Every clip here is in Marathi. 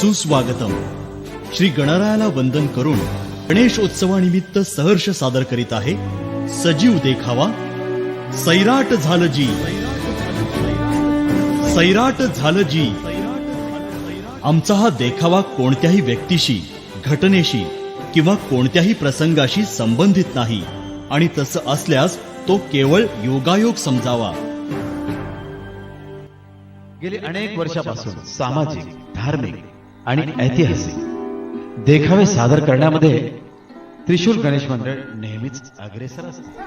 सुस्वागतम. श्री गणरायाला वंदन करून गणेशोत्सवानिमित्त सहर्ष सादर करीत आहे सजीव देखावा सैराट झालं जी सैराट झालं जी आमचा हा देखावा कोणत्याही व्यक्तीशी घटनेशी किंवा कोणत्याही प्रसंगाशी संबंधित नाही आणि तसं असल्यास तो केवळ योगायोग समजावा. गेली अनेक वर्षापासून सामाजिक धार्मिक आणि ऐतिहासिक देखावे सादर करण्यामध्ये त्रिशूल गणेश मंडळ नेहमीच अग्रेसर असते.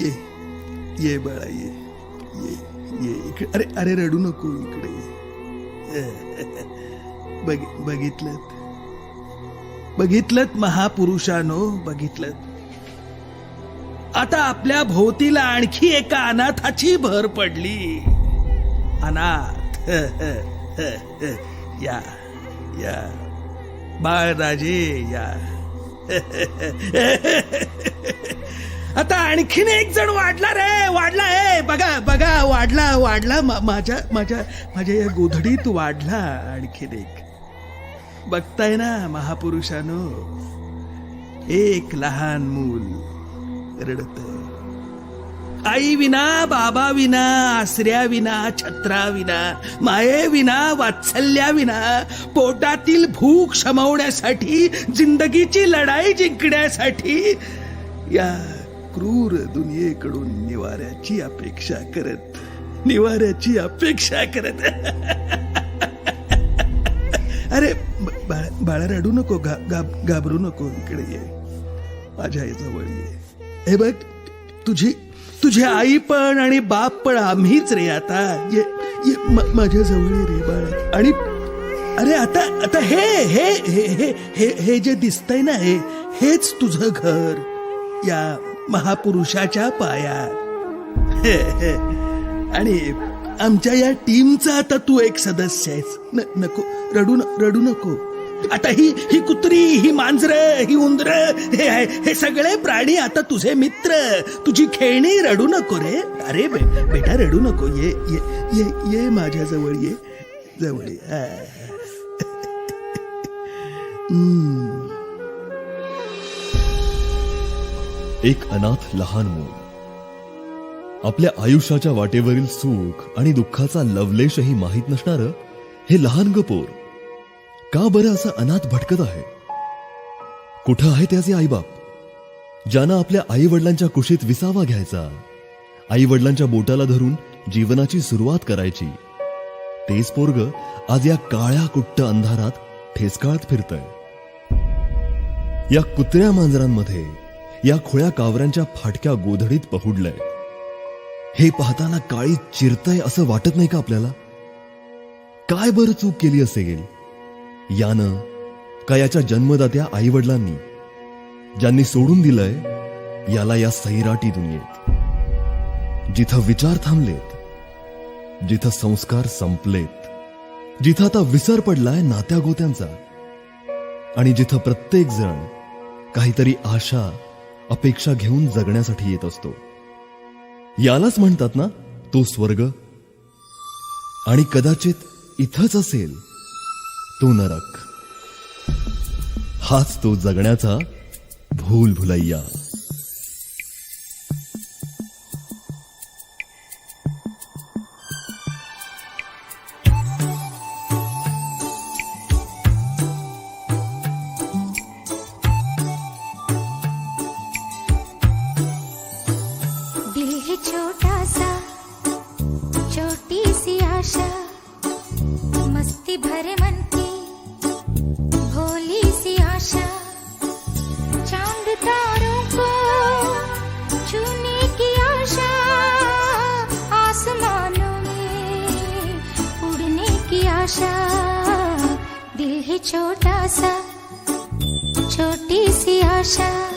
ये ये बाळा ये ये ये इकडे अरे अरे रडू नको इकडे ये. बघ बघितलं बघितलं महापुरुषानो बघितलं आता आपल्या भोवतीला आणखी एका अनाथाची भर पडली. अनाथ. या या. बाळराजे या. आता आणखीन एक जण वाढला रे वाढला ए बघा बघा वाढला वाढला. माझ्या माझ्या माझ्या या गोधडीत वाढला आणखीन एक. बघताय ना महापुरुषानो एक लहान मूल रडत. आई विना बाबा विना आसऱ्या विना छत्रा विना माये विना वात्सल्या विना पोटातील भूक शमवण्यासाठी जिंदगीची लढाई जिंकण्यासाठी या क्रूर दुनियेकडून निवाऱ्याची अपेक्षा करत निवाऱ्याची अपेक्षा करत. अरे बाळा रडू नको घा- घाब- घाबरू नको इकडे ये. माझ्या जवळ ये. हे बघ तुझी तुझी आई पण आणि बाप पण आम्हीच रे आता. ये ये माझ्या जवळ रे बाळा. आणि अरे आता आता हे हे हे हे हे हे जे दिसतंय ना हे हेच तुझं घर. या महापुरुषाच्या पायात. आणि आमच्या या टीमचा आता तू एक सदस्य आहेस. न, नको रडू न- रडू नको. आता ही ही कुत्री ही मांजर ही उंदर हे आहे हे सगळे प्राणी आता तुझे मित्र. तुझी खेळणी रडू नको रे. अरे बे, बेटा रडू नको. ये ये ये ये माझ्या जवळ ये जवळ ये. एक अनाथ लहान मूल. आपल्या आयुष्याच्या वाटेवरील सुख आणि दुःखाचा लवलेशही माहीत नसणार हे लहान गपोर का बरं असं अनाथ भटकत आहे? कुठं आहे त्याचे आईबाप? ज्यानं आपल्या आई वडिलांच्या कुशीत विसावा घ्यायचा आई वडिलांच्या बोटाला धरून जीवनाची सुरुवात करायची. तेच पोरग आज या काळ्या कुट्ट अंधारात ठेसकाळत फिरतय. या कुत्र्या मांजरांमध्ये या खोळ्या कावऱ्यांच्या फाटक्या गोधडीत पहुडलंय. हे पाहताना काळी चिरतय असं वाटत नाही का आपल्याला? काय बरं चूक केली असेल यानं का याच्या जन्मदात्या आई वडिलांनी ज्यांनी सोडून दिलंय याला या सैराटी दुनियेत? जिथं विचार थांबलेत जिथं संस्कार संपलेत जिथं आता विसर पडलाय नात्या गोत्यांचा आणि जिथं प्रत्येक जण काहीतरी आशा अपेक्षा घेऊन जगण्यासाठी येत असतो. यालाच म्हणतात ना तो स्वर्ग. आणि कदाचित इथंच असेल तो नरक. हाच तो जगण्याचा भूल भुलैया. छोटा सा छोटी सी आशा.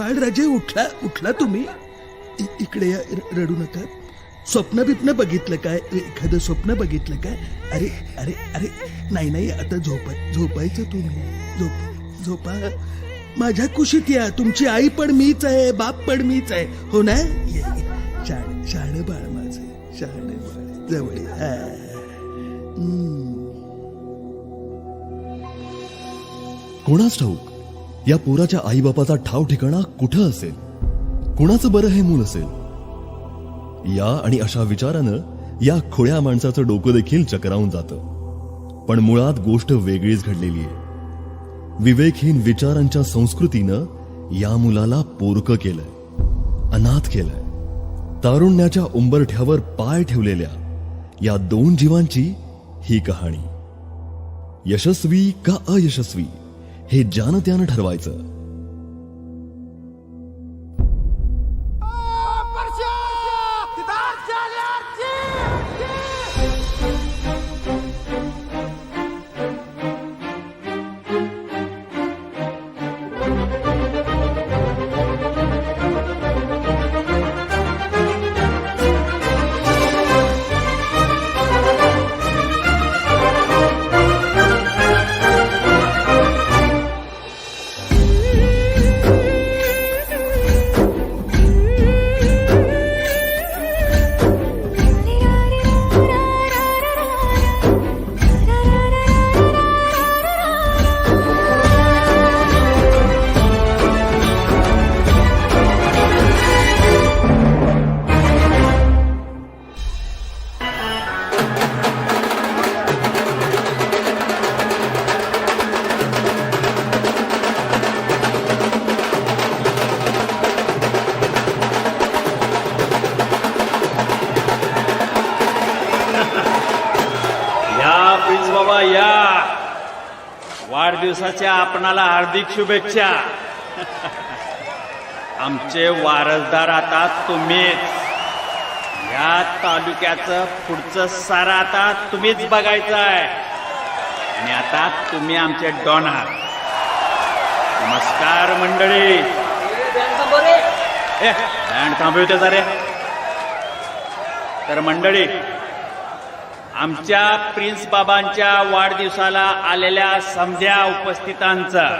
बाळराजे उठला उठला तुम्ही? इकडे या रडू नका. स्वप्न बिप्न बघितलं काय? एखादं स्वप्न बघितलं काय? अरे अरे अरे नाही नाही आता झोपाय झोपायचं तुम्ही. झोप झोपा. माझ्या कुशीत या तुमची आई पण मीच आहे बाप पण मीच आहे. हो ना? ये, शाण शाण बाळ माझं शाण बाळ. जवळ कोणाच ठाऊक? या पोराच्या आईबापाचा ठाव ठिकाणा कुठं असेल? कुणाचं बरं हे मूल असेल? या आणि अशा विचारानं या खोळ्या माणसाचं डोकं देखील चक्रावून जातं. पण मुळात गोष्ट वेगळीच घडलेली आहे. विवेकहीन विचारांच्या संस्कृतीनं या मुलाला पोरकं केलंय. अनाथ केलंय. तारुण्याच्या उंबरठ्यावर पाय ठेवलेल्या या दोन जीवांची ही कहाणी. यशस्वी का अयशस्वी? हे ज्यानं त्यानं ठरवायचं. वाढदिवसाच्या आपणाला हार्दिक शुभेच्छा. आमचे वारसदार आता तुम्हीच. या तालुक्याचं पुढचं सारा आता तुम्हीच बघायचं आहे आणि आता तुम्ही आमचे डॉन आहात. नमस्कार मंडळी. बँड थांबवते जरे. तर मंडळी आमच्या प्रिन्स बाबांच्या वाढदिवसाला आलेल्या समध्या उपस्थितांचं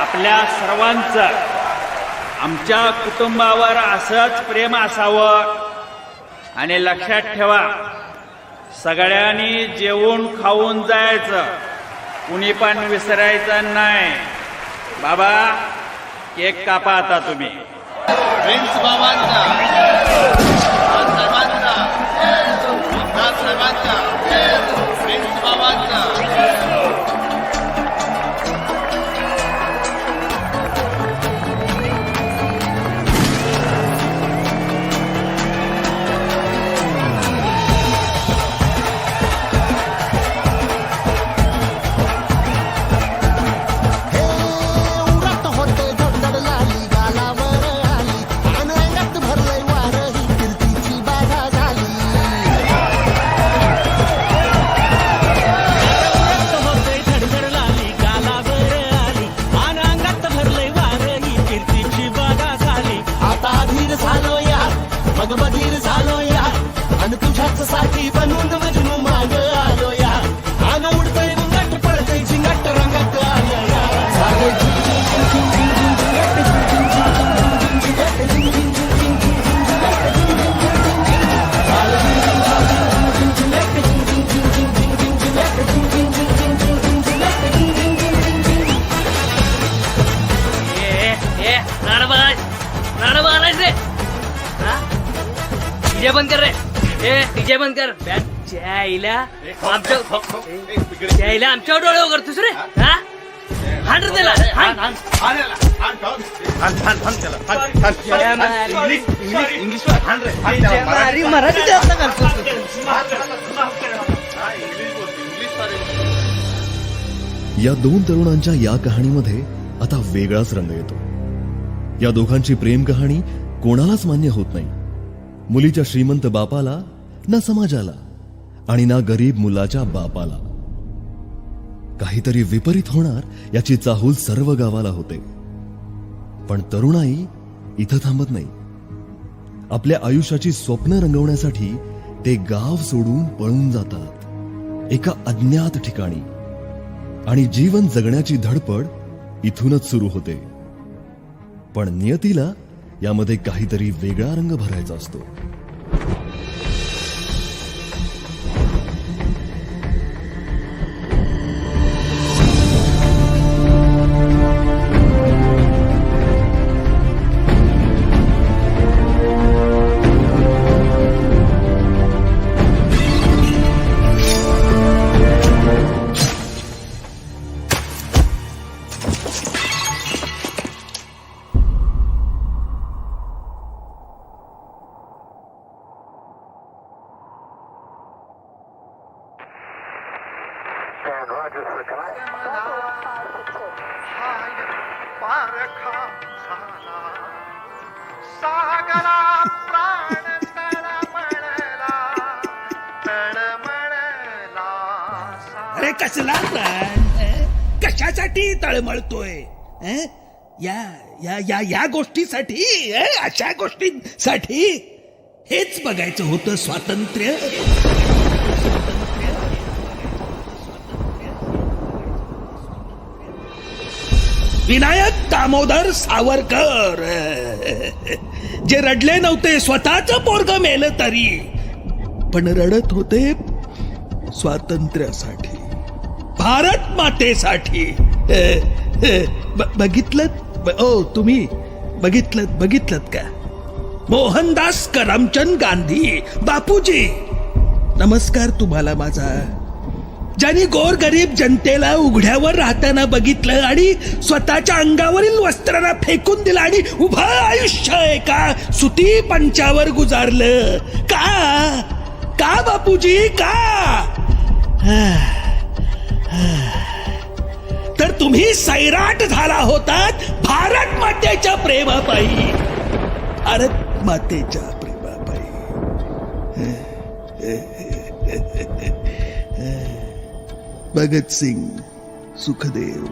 आपल्या सर्वांचं आमच्या कुटुंबावर असंच प्रेम असावं आणि लक्षात ठेवा सगळ्यांनी जेवून खाऊन जायचं कुणी पण विसरायचं नाही. बाबा केक कापा आता तुम्ही. प्रिन्स बाबांचा ए डीजे बंद कर बॅटच्या आमच्या त्या आईला आमच्यावर डोळे करतोस रे हा? हाण रे त्याला हाण. जय मराठी जास्त करतोस या दोन तरुणांच्या या कहाणीमध्ये आता वेगळाच रंग येतो. या दोघांची प्रेम कहाणी कोणालाच मान्य होत नाही. मुलीच्या श्रीमंत बापाला ना समाजाला आणि ना गरीब मुलाच्या बापाला. काहीतरी विपरीत होणार याची चाहूल सर्व गावाला होते. पण तरुणाई इथं थांबत नाही. आपल्या आयुष्याची स्वप्न रंगवण्यासाठी ते गाव सोडून पळून जातात. एका अज्ञात ठिकाणी. आणि जीवन जगण्याची धडपड इथूनच सुरू होते. पण नियतीला यामध्ये काहीतरी वेगळा रंग भरायचा असतो. सागरा प्राण तळमळला तळमळला अरे कसला प्राण? कशासाठी तळमळतोय? या या या या गोष्टीसाठी? अशा गोष्टींसाठी हेच बघायचं होतं स्वातंत्र्य विनायक दामोदर सावरकर. जे रडले नव्हते स्वतःच पोरग मेलं तरी. पण रडत होते स्वातंत्र्यासाठी. भारत मातेसाठी. बघितलं ओ तुम्ही बघितलं बघितलं का? मोहनदास करमचंद गांधी बापूजी. नमस्कार तुम्हाला माझा. ज्यांनी गोरगरीब जनतेला उघड्यावर राहताना बघितलं आणि स्वतःच्या अंगावरील वस्त्रांना फेकून दिलं आणि उभं आयुष्य एका सुती पंचावर गुजारलं. का? का बापूजी? का? तर तुम्ही सैराट झाला होतात भारत मातेच्या प्रेमापायी. भारत मातेच्या प्रेमापायी. भगतसिंग सुखदेव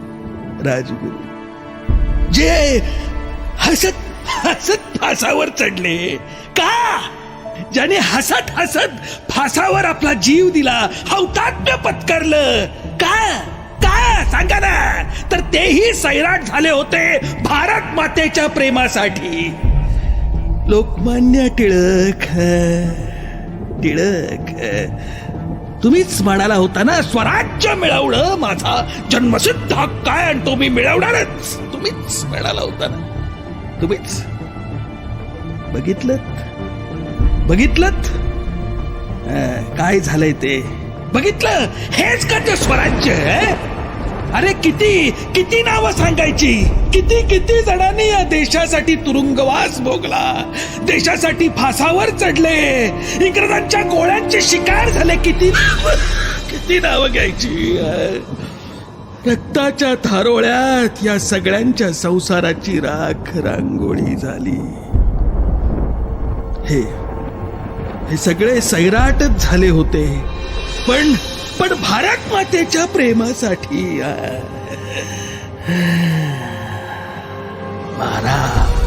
राजगुरु. जे हसत हसत फासावर चढले का? ज्याने हसत हसत फासावर आपला जीव दिला हौतात्म्य पत्करलं का? का? सांगा ना. तर तेही सैराट झाले होते भारत मातेच्या प्रेमासाठी. लोकमान्य टिळक टिळक. तुम्हीच म्हणाला होता ना स्वराज्य मिळवणं माझा जन्मसिद्ध हक्क आहे आणि तो मी मिळवणारच. तुम्हीच म्हणाला होता ना. तुम्हीच. बघितलं बघितलं काय झालंय ते? बघितलं? हेच का ते स्वराज्य आहे? अरे किती किती नावं सांगायची? किती किती जणांनी या देशासाठी तुरुंगवास भोगला? देशासाठी फासावर चढले? इंग्रजांच्या गोळ्यांचे शिकार झाले. किती किती नावं घ्यायची? रक्ताच्या थारोळ्यात या सगळ्यांच्या संसाराची राख रांगोळी झाली. हे हे सगळे सैराटच झाले होते. पण पण भारत मातेच्या प्रेमासाठी महाराज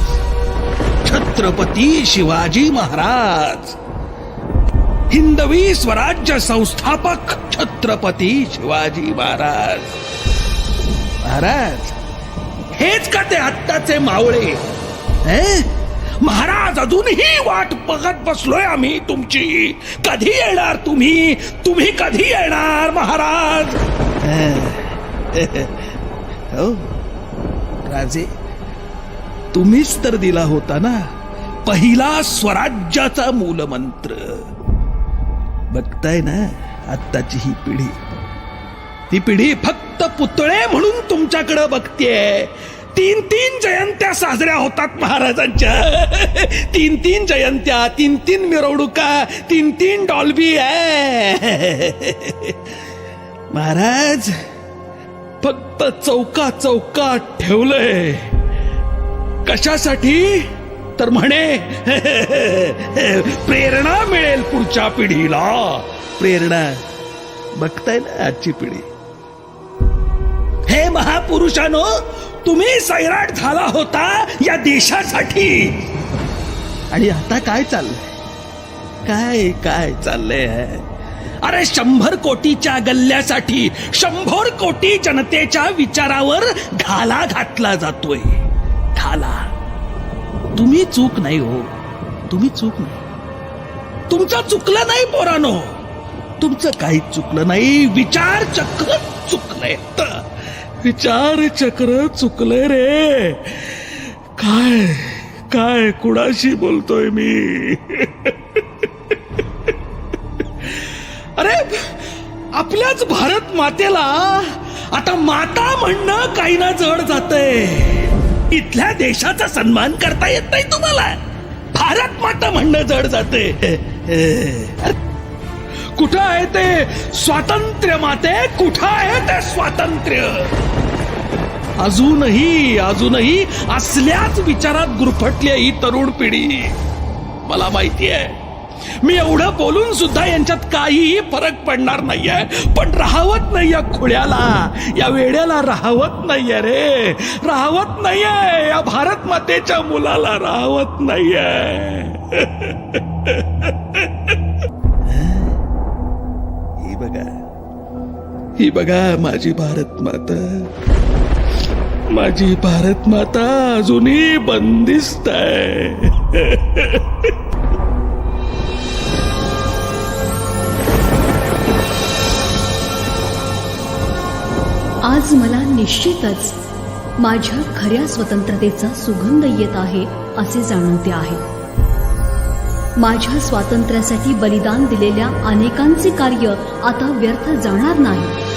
छत्रपती शिवाजी महाराज हिंदवी स्वराज्य संस्थापक छत्रपती शिवाजी महाराज. महाराज हेच का ते आत्ताचे मावळे? हे? महाराज अजूनही वाट बघत बसलोय आम्ही तुमची. कधी येणार तुम्ही? तुम्ही कधी येणार महाराज? हो. राजे तुम्हीच तर दिला होता ना? पहिला स्वराज्याचा मूलमंत्र. बघताय ना आत्ताची ही पिढी. ती पिढी फक्त पुतळे म्हणून तुमच्याकडे बघतेय. तीन तीन जयंत्या साजऱ्या होतात महाराजांच्या. तीन तीन जयंत्या तीन तीन मिरवणुका तीन तीन डॉल्बी आहे. महाराज फक्त चौका चौकात ठेवलंय. कशासाठी? तर म्हणे प्रेरणा मिळेल पुढच्या पिढीला. प्रेरणा बघताय ना आजची पिढी. हे महापुरुषानो तुम्ही सैराट झाला होता या देशासाठी. आणि आता काय चाललंय? काय काय चाललंय? अरे शंभर कोटीच्या गल्ल्यासाठी शंभर कोटी जनतेच्या विचारावर घाला घातला जातोय. घाला. तुम्ही चूक नाही हो. तुम्ही चूक नाही. तुमचं चुकलं नाही पोरानो. तुमचं काही चुकलं नाही. विचार चक्र चुकलंय. विचार चक्र चुकले रे. काय काय कुणाशी बोलतोय मी? अरे आपल्याच भारत मातेला आता माता म्हणणं काही ना जड जातंय. इथल्या देशाचा सन्मान करता येत नाही तुम्हाला. भारत माता म्हणणं जड जाते कुठं आहे ते? स्वातंत्र्य माते कुठं आहे ते स्वातंत्र्य? अजूनही अजूनही असल्याच विचारात गुरफटली आहे ही तरुण पिढी. मला माहिती आहे. मी एवढं बोलून सुद्धा यांच्यात काहीही फरक पडणार नाहीये. पण राहवत नाहीये खुळ्याला. या वेड्याला राहवत नाहीये रे. राहवत नाहीये. या भारत मातेच्या मुलाला राहवत नाहीये. ही बघा. ही बघा माझी भारत माता. माझी भारत माता अजूनही बंदिस्त आहे. आज मला निश्चितच माझ्या खऱ्या स्वतंत्रतेचा सुगंध येत आहे असे जाणवते आहे. माझ्या स्वातंत्र्यासाठी बलिदान दिलेल्या अनेकांचे कार्य आता व्यर्थ जाणार नाही.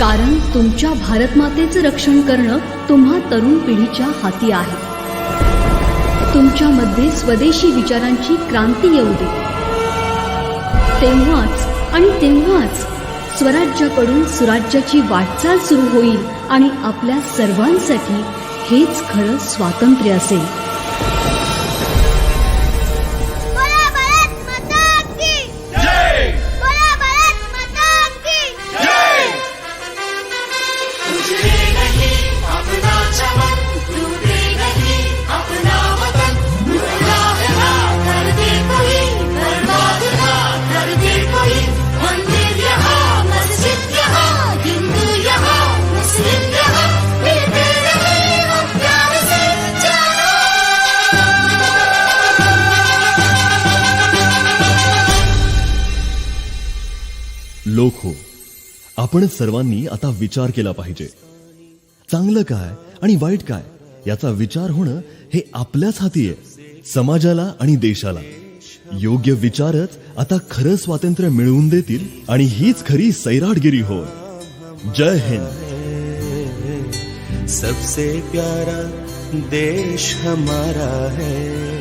कारण तुमच्या भारतमातेचं रक्षण करणं तुम्हा तरुण पिढीच्या हाती आहे. तुमच्यामध्ये स्वदेशी विचारांची क्रांती येऊ दे. तेव्हाच आणि तेव्हाच स्वराज्याकडून सुराज्याची वाटचाल सुरू होईल आणि आपल्या सर्वांसाठी हेच खरं स्वातंत्र्य असेल. आपण सर्वांनी आता विचार केला पाहिजे. चांगलं काय आणि वाईट काय याचा विचार होणं हे आपल्याच हाती आहे समाजाला आणि देशाला. योग्य विचारच आता खरं स्वातंत्र्य मिळवून देतील आणि हीच खरी सैराटगिरी होय. जय हिंद. सबसे प्यारा देश हमारा है.